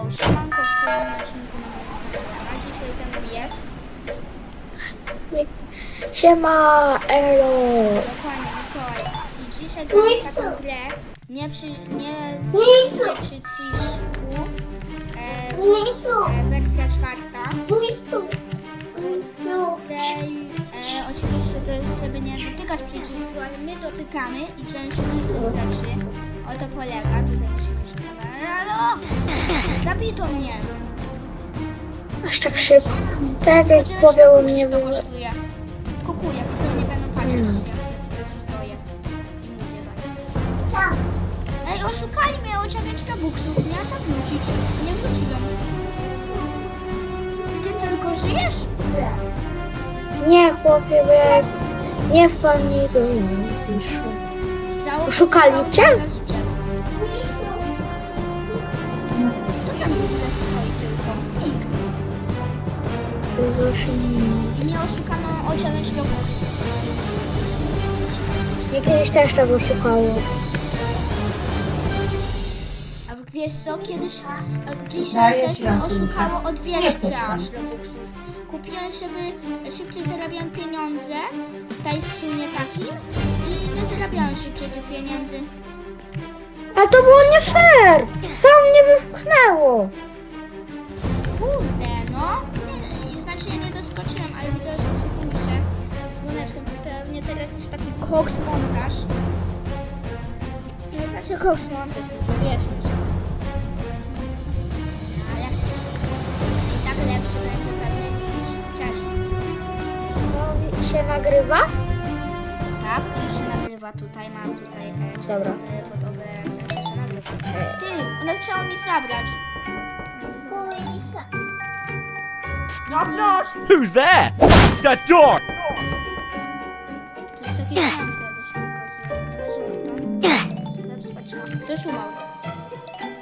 Halo, siemanko w kolejnym odcinku na Dzisiaj ze mną jest Siema, elo. dokładnie Mikołaj. I dzisiaj gramy taką grę nie przy, nie, nie przy ciszku. E, e, wersja czwarta. Tej, e, oczywiście to jest, żeby nie dotykać przycisku, ale my dotykamy i częściej to rzeczy. O to polega. Tutaj musimy się... Halo! Zabito mnie! Aż tak szybko. Tak jak u mnie było. kosztuje. Kupuję, tylko nie będą patrzeć, jak ja tutaj stoję. I mówię tak. Ej, oszukali mnie o 9 robuxów. Miałam tak wrócić. Nie wróciłem. Ty tylko żyjesz? Nie, chłopie, bo ja nie wpadnij do mnie. Oszukali cię? Jest osiem I mnie oszukano o 9 robuxów. Mnie kiedyś też tego szukało. A wiesz co, kiedyś, e, dzisiaj też mnie oszukało o Nie 200 wchodź tam. aż robuxów. Kupiłem, żeby szybciej zarabiałem pieniądze w tej sumie takim i nie zarabiałem szybciej tych pieniędzy. Ale to było nie fair. Sam mnie wypchnęło. Jest taki koks montaż. No, Znaczy koks montaż, powiedzmy sobie. Ale i tak lepszy będzie pewnie niż wcześniej. To się nagrywa? Tak, to już się nagrywa tutaj, mam tutaj e, Dobra. e, pod to się nagrywa. Ty, one chciało mi zabrać. Who's there? That door! To. Sklep spaczka. Ktoś umał.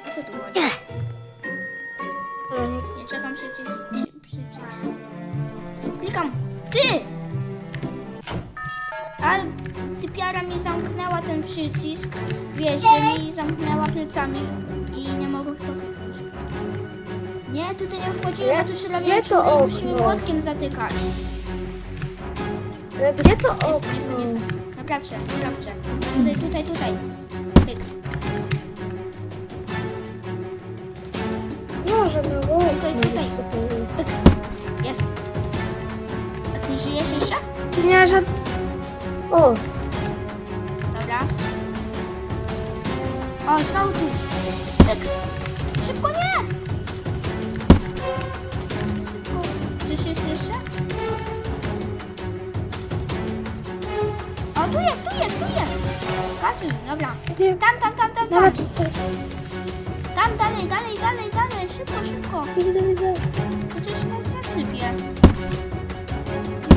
O co tu chodzi? Nie czekam przycisk. przy- przycisk. Klikam. Ty! Ale typiara mi zamknęła ten przycisk. Wiecie, mi zamknęła plecami i nie mogę w to kliknąć. Nie, tutaj nie wchodzimy, Gdzie- bo tu się robi gdzie to musimy okno? młotkiem zatykać. Ale gdzie to Jest, okno? jest, jest. Naprawcie, naprawcie. Tutaj, tutaj, tutaj. Zepsuć. Pyk. Jest. A ty żyjesz jeszcze? Nie, że... O, Dobra. O, znowu tu. Pyk. Szybko nie! Szybko. Gdzieś jest jeszcze? O, tu jest, tu jest, tu jest. Kasuj, dobra. Tam, tam, tam, tam, tam. co? Tam, dalej, dalej, dalej, dalej. Szybko, szybko. Widzę, widzę. Chociaż nas zasypie.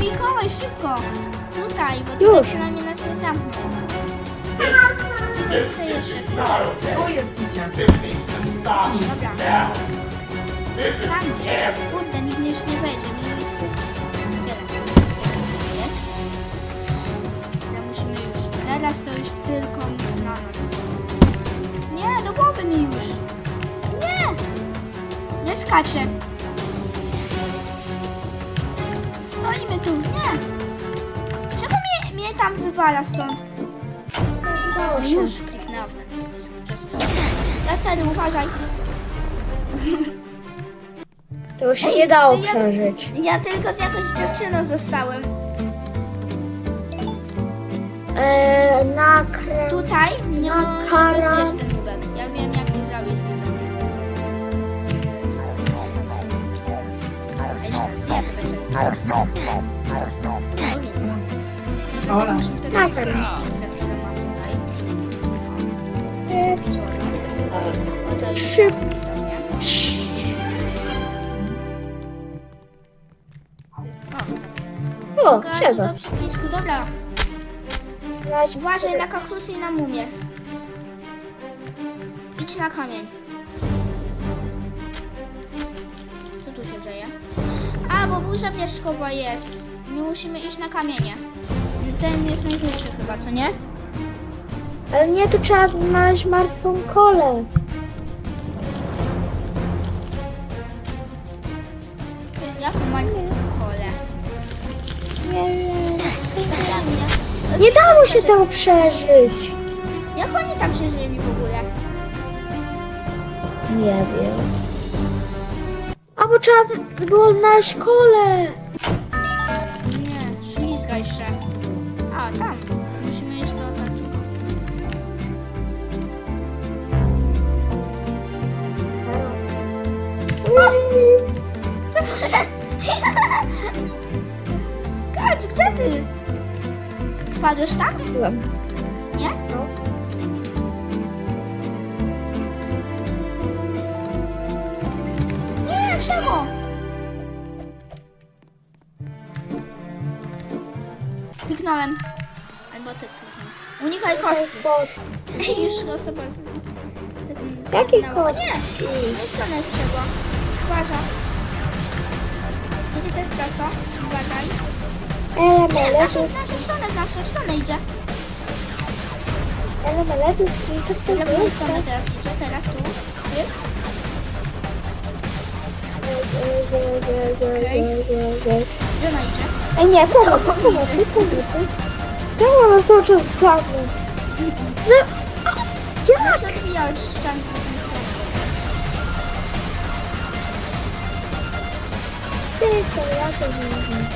Mikołaj, szybko! Tutaj, bo tutaj Już. przynajmniej nas nie zamkną. Jeszcze jeszcze. Tu jest picie. Dobra. Tam. Kurde, nikt mnie już nie Skaczę. Stoimy tu, nie! Czego mnie, mnie tam wywala stąd? Udało No się. już kliknęłam. Lasery, uważaj. To się nie dało ja- przeżyć. Ja tylko z jakąś dziewczyną zostałem. Eee, na. Tutaj nie Na kara. Oto już Trzy. O, siedzę. do przycisku, dobra. Zaś- Uważaj na kaktusy i na mumię. Idź na kamień. Co tu się dzieje? bo burza pieszkowa jest. Nie musimy iść na kamienie. Ten jest najwyższy chyba, co nie? Ale nie, tu trzeba znaleźć martwą kolę. Jaką martwą kolę? Nie wiem. Nie dało się tego przeżyć. Jak oni tam przeżyli w ogóle? Nie wiem. Bo trzeba było znaleźć kole. Nie, ślizgaj się. A, tam. Musimy jeszcze o takiego. Skacz, gdzie ty? Spadłeś tam? Ej, już go sobie... Jakie No, kości? Nie, no stronę z czego? Uważaj. Idzie też prosto. Uważaj. Nie, w Elementy. naszą, w naszą stronę, w naszą stronę idzie. Elementy. To W lewą stronę teraz idzie, teraz tu. Gdzie ona idzie? Ej, nie, pomocy, pomocy, pomocy. Czemu ona cały czas za mną? Za... Ja Jak? tym stronę. Ty, co ja to nie wiem.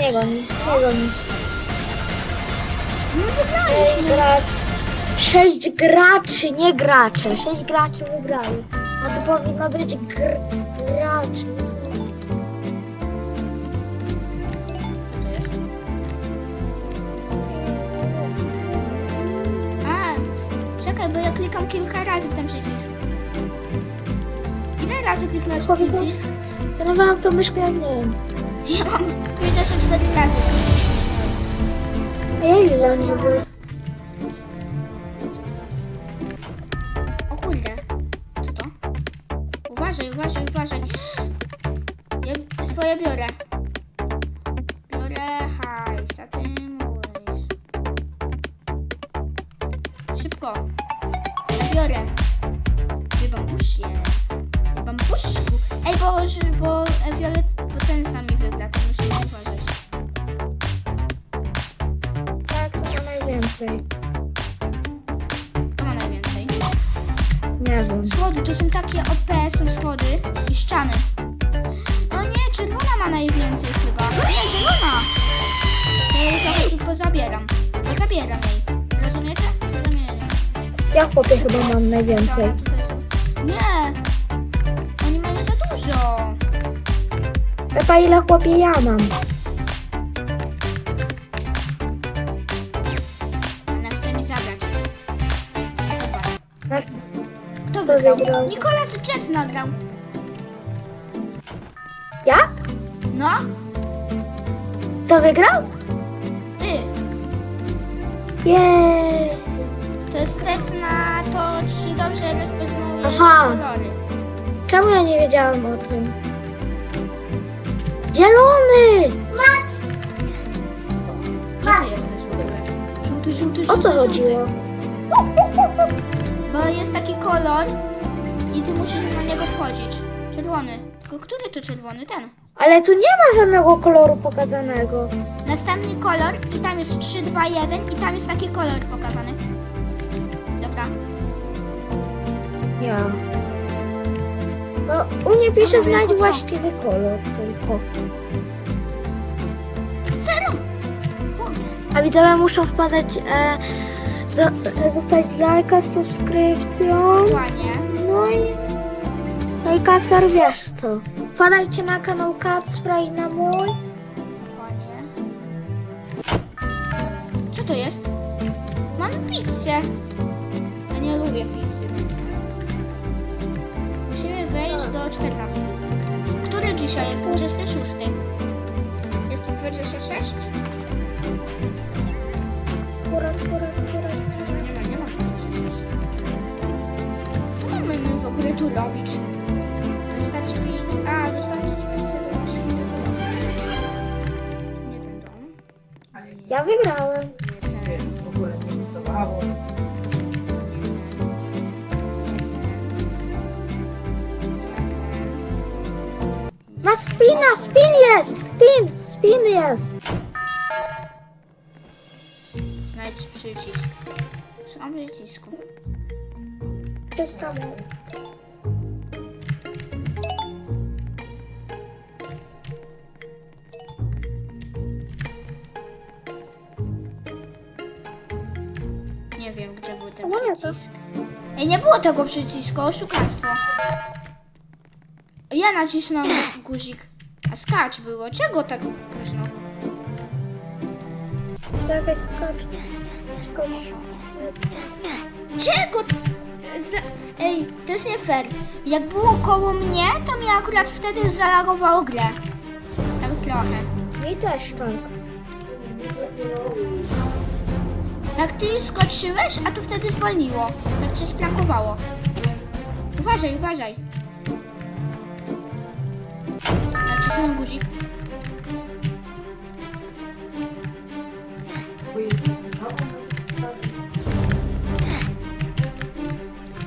Nie goni, nie goni. No Sześć wygraliśmy. graczy. Sześć graczy, nie gracze. Sześć graczy wygrali. A to powinno być gr... graczy. Bo ja klikam kilka razy w ten przycisk. Ile razy kliknąłeś w Powiedz- przycisk? Ja nazwałam tą myszkę, ja nie wiem. Ja mam 54 razy. A ja ile oni były? O kurde. Co to? Uważaj, uważaj, uważaj. Ja swoje biorę. Najwięcej. To ma najwięcej. Nie wiem. Schody, to są takie OP, są schody i ściany. No nie, czerwona ma najwięcej chyba. Nie, zielona! To ja jej trochę tu pozabieram. Pozabieram jej. Rozumiecie? Rozumiecie. Ja chłopie chyba mam najwięcej. Dobra, tutaj są. Nie! Oni mają za dużo. Lepa ile chłopie ja mam? Kto wygrał? wygrał? Nikolas Jet nagrał. Jak? No, To wygrał? ty. Jej. To jest test na to, czy dobrze rozpoznajesz Aha. kolory. Czemu ja nie wiedziałam o tym? Zielony! Gdzie ty jesteś w ogóle? Żółty, żółty, żółty. O co żółty. chodziło? Bo jest taki kolor i ty musisz na niego wchodzić. Czerwony. Tylko który to czerwony? Ten. Ale tu nie ma żadnego koloru pokazanego. Następny kolor i tam jest 3, 2, 1 i tam jest taki kolor pokazany. Dobra. Ja. No, u mnie pisze Aha, znajdź co? właściwy kolor tylko. Zero! A widzowie muszą wpadać, e, zostać lajka z subskrypcją. Dokładnie. No i, no i Kasper wiesz co. Wpadajcie na kanał Kacpra i na mój. Dokładnie. Co to jest? Mam pizzę. Ja nie lubię pizzy. Musimy wejść do 14. Który dzisiaj jest 26? Jest tu 26? Pizzę. A, dostarczyć. Nie ten dom. Ale nie, Ja wygrałem. Ten. w ogóle nie podobało. spina, spin jest! Spin, spin jest! Znajdź przycisk. Szukam przycisku. 300 przycisk. Ej, nie było tego przycisku, oszukaństwo. Ja nacisnąłem guzik. A skacz było. Czego tak późno? Jest- Czego? Ej, to jest nie fair. Jak było koło mnie, to mi akurat wtedy zareagowało grę. Tak trochę. Mi też tak. Jak ty skoczyłeś, a to wtedy zwolniło. Tak cię sprankowało. Uważaj, uważaj. Nacisnąłem guzik.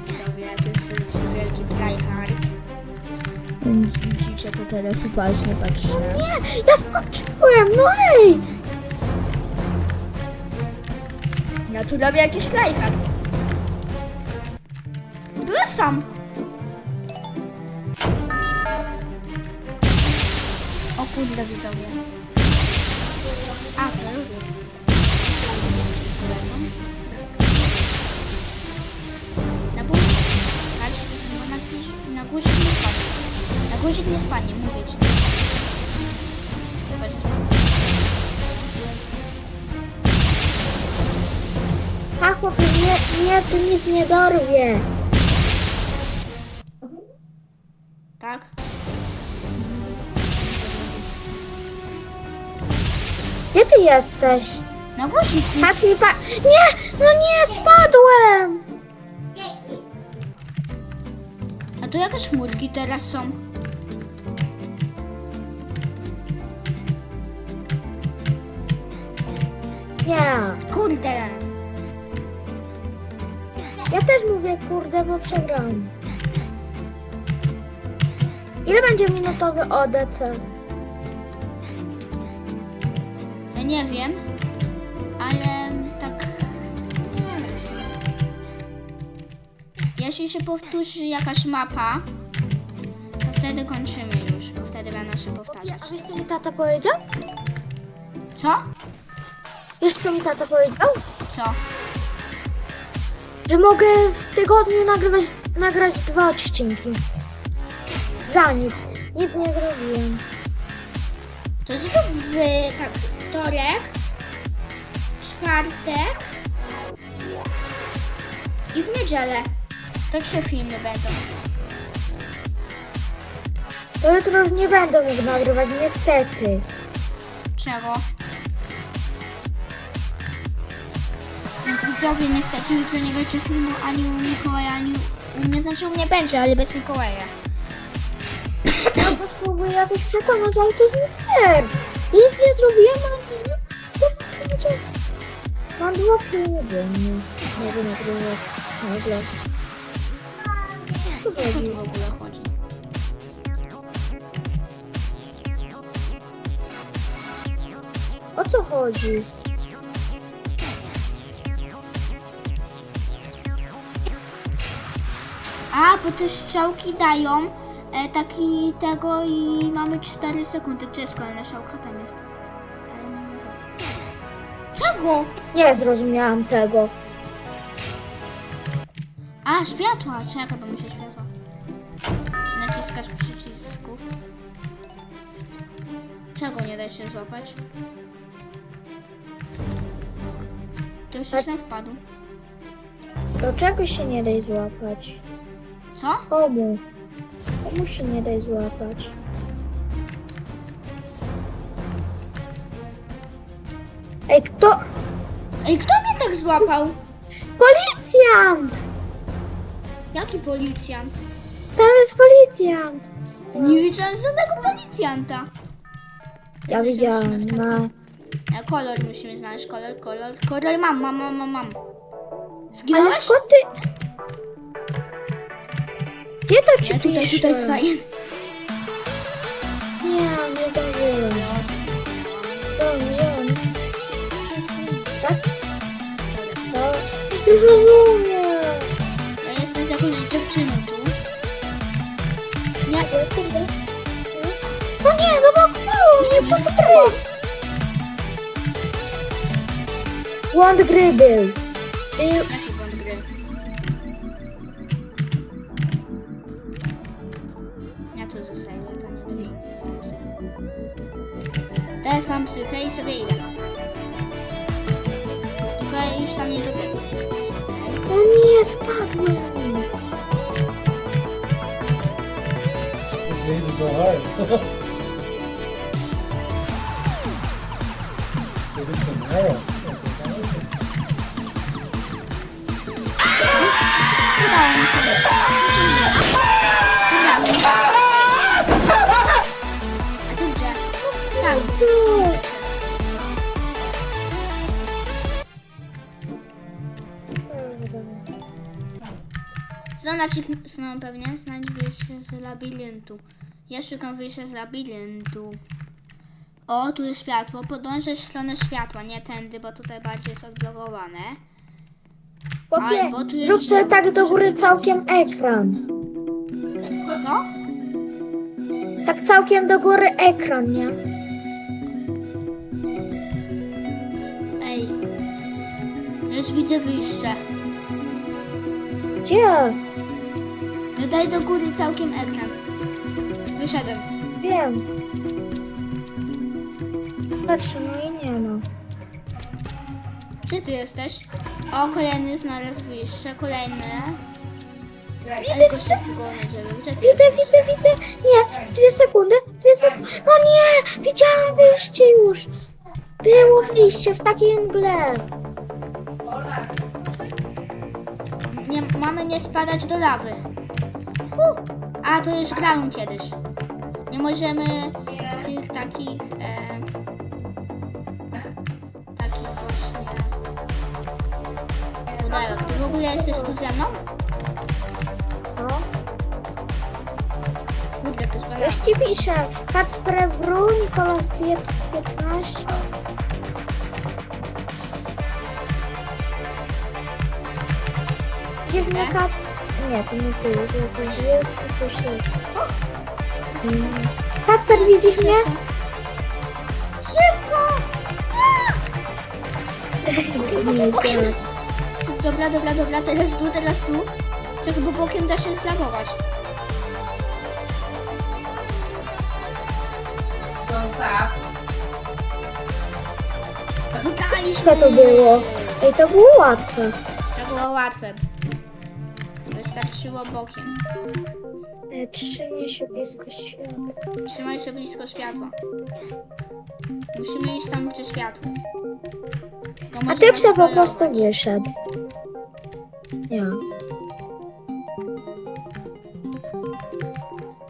Widzowie, to jest wielki tryhard. Widzicie, to teraz uważnie patrzę. Nie, ja skoczyłem, no ej! Ja tu robię jakiś tryhard. Byłem sam. O kurde, widzowie. A, to lubię. Na górze. Na, guzik nie spadnie. Na guzik nie spadnie, mówię ci. A chłopie, nie, nie, tu nic nie dorwie. Tak? Gdzie ty jesteś? Na guziku. Patrz mi pa... Nie, no nie, spadłem! A tu jakieś chmurki teraz są. Nie. Kurde. Ja też mówię kurde, bo przegrałam. Ile będzie minutowy ODC? Ja nie wiem, ale tak. Nie wiem. Jeśli się powtórzy jakaś mapa, to wtedy kończymy już, bo wtedy będą się powtarzać. A wiesz co mi tata powiedział? Co? Wiesz co mi tata powiedział? Co? Że mogę w tygodniu nagrywać, nagrać dwa odcinki. Za nic. Nic nie zrobiłem. To zrób w tak, wtorek, czwartek i w niedzielę. To trzy filmy będą. To jutro już nie będę mógł nagrywać, niestety. Czego? Widzowie, niestety jutro nie będzie filmu ani u Mikołaja, ani u mnie, znaczy u mnie będzie, ale bez Mikołaja. Ja go spróbuję jakoś przekonać, ale to jest nie fair. Nic nie zrobiłem, ale to nie... Mam dwa filmy dziennie. Mogę nagrywać nagle. Co O co tu w ogóle chodzi? O co chodzi? A, bo te strzałki dają e, taki tego i mamy 4 sekundy. Gdzie jest kolejna strzałka? Tam jest. Ale nie wiem. Czego? Nie zrozumiałam tego. A, światła. Czekaj, bo muszę światła. Naciskasz przycisków. Czego nie da się złapać? To już Tak. na wpadł. Do czego się nie daj złapać? Co? Komu? Komu się nie daj złapać? Ej, kto? Ej, kto mnie tak złapał? Policjant! Jaki policjant? Tam jest policjant! Nie widziałem żadnego policjanta. Ja Jesteśmy widziałam na... E, Kolor musimy znaleźć, kolor, kolor, kolor mam, mam, mam, mam, mam. Ale Zginąłeś? skąd ty... Gdzie to ci Nie, tutaj, pisze? tutaj staję. Nie, To nie on. Tak? No, już rozumiem. Ja jestem z jakąś dziewczyną tu. Nie. No nie, zablokowało mnie pod gry. Błąd gry był. Był. Teraz mam psychę i sobie idę. Tylko ja już tam nie dobiegłem. O nie, spadłem. Are so hard. Arrows. Udało mi się. Zona no pewnie znajdź wyjście z labiryntu. Ja szukam wyjścia z labiryntu. O, tu jest światło. Podążę w stronę światła, nie tędy, bo tutaj bardziej jest odblokowane. Chłopie, Albo tu jest zrób sobie tak do góry całkiem ekran. Co? Tak całkiem do góry ekran, nie? Ej. Już widzę wyjście. Gdzie? Daj do góry całkiem ekran. Wyszedłem. Wiem. Patrz, no i nie ma. Gdzie ty jesteś? O, kolejny znalazł wyjście, kolejny. Widzę, widzę, widzę, widzę, widzę. Nie, dwie sekundy, dwie sekundy. No nie, widziałam wyjście już. Było wyjście w takiej mgle. Nie, mamy nie spadać do lawy. A to już grałem kiedyś. Nie możemy tych takich. E, takich właśnie. Pudełek. Ty w ogóle jesteś tu ze mną? No. Kurde, ktoś. Już ci piszę. Kacper Wru, Nikolas 15. Widzisz mnie Kac... Nie, to nie ty, że to czy coś. Kacper, widzisz mnie? Szybko! Nie, tak. Dobra, dobra, dobra, teraz tu, teraz tu. Czekaj, bo bokiem da się zlagować. Wygraliśmy! Co to było? Ej, to było łatwe. To było łatwe. Wystarczyło bokiem. E, Trzymaj się blisko świata. Trzymaj się blisko światła. Musimy iść tam, gdzie światło. To A ty psa po prostu wyszedł.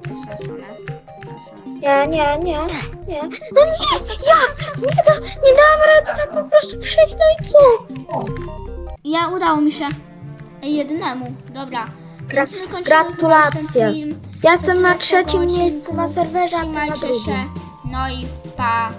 Zastraszone. Nie, nie, nie, nie. No nie, ja! Nie, da, nie dałam rady tam po prostu przejść, no i co? Ja udało mi się. Jedynemu. Dobra. Gra- Więc my kończymy chyba gratulacje. ten film. Ja jestem na trzecim miejscu na serwerze, a ty na Trzymajcie drugim. się. No i pa.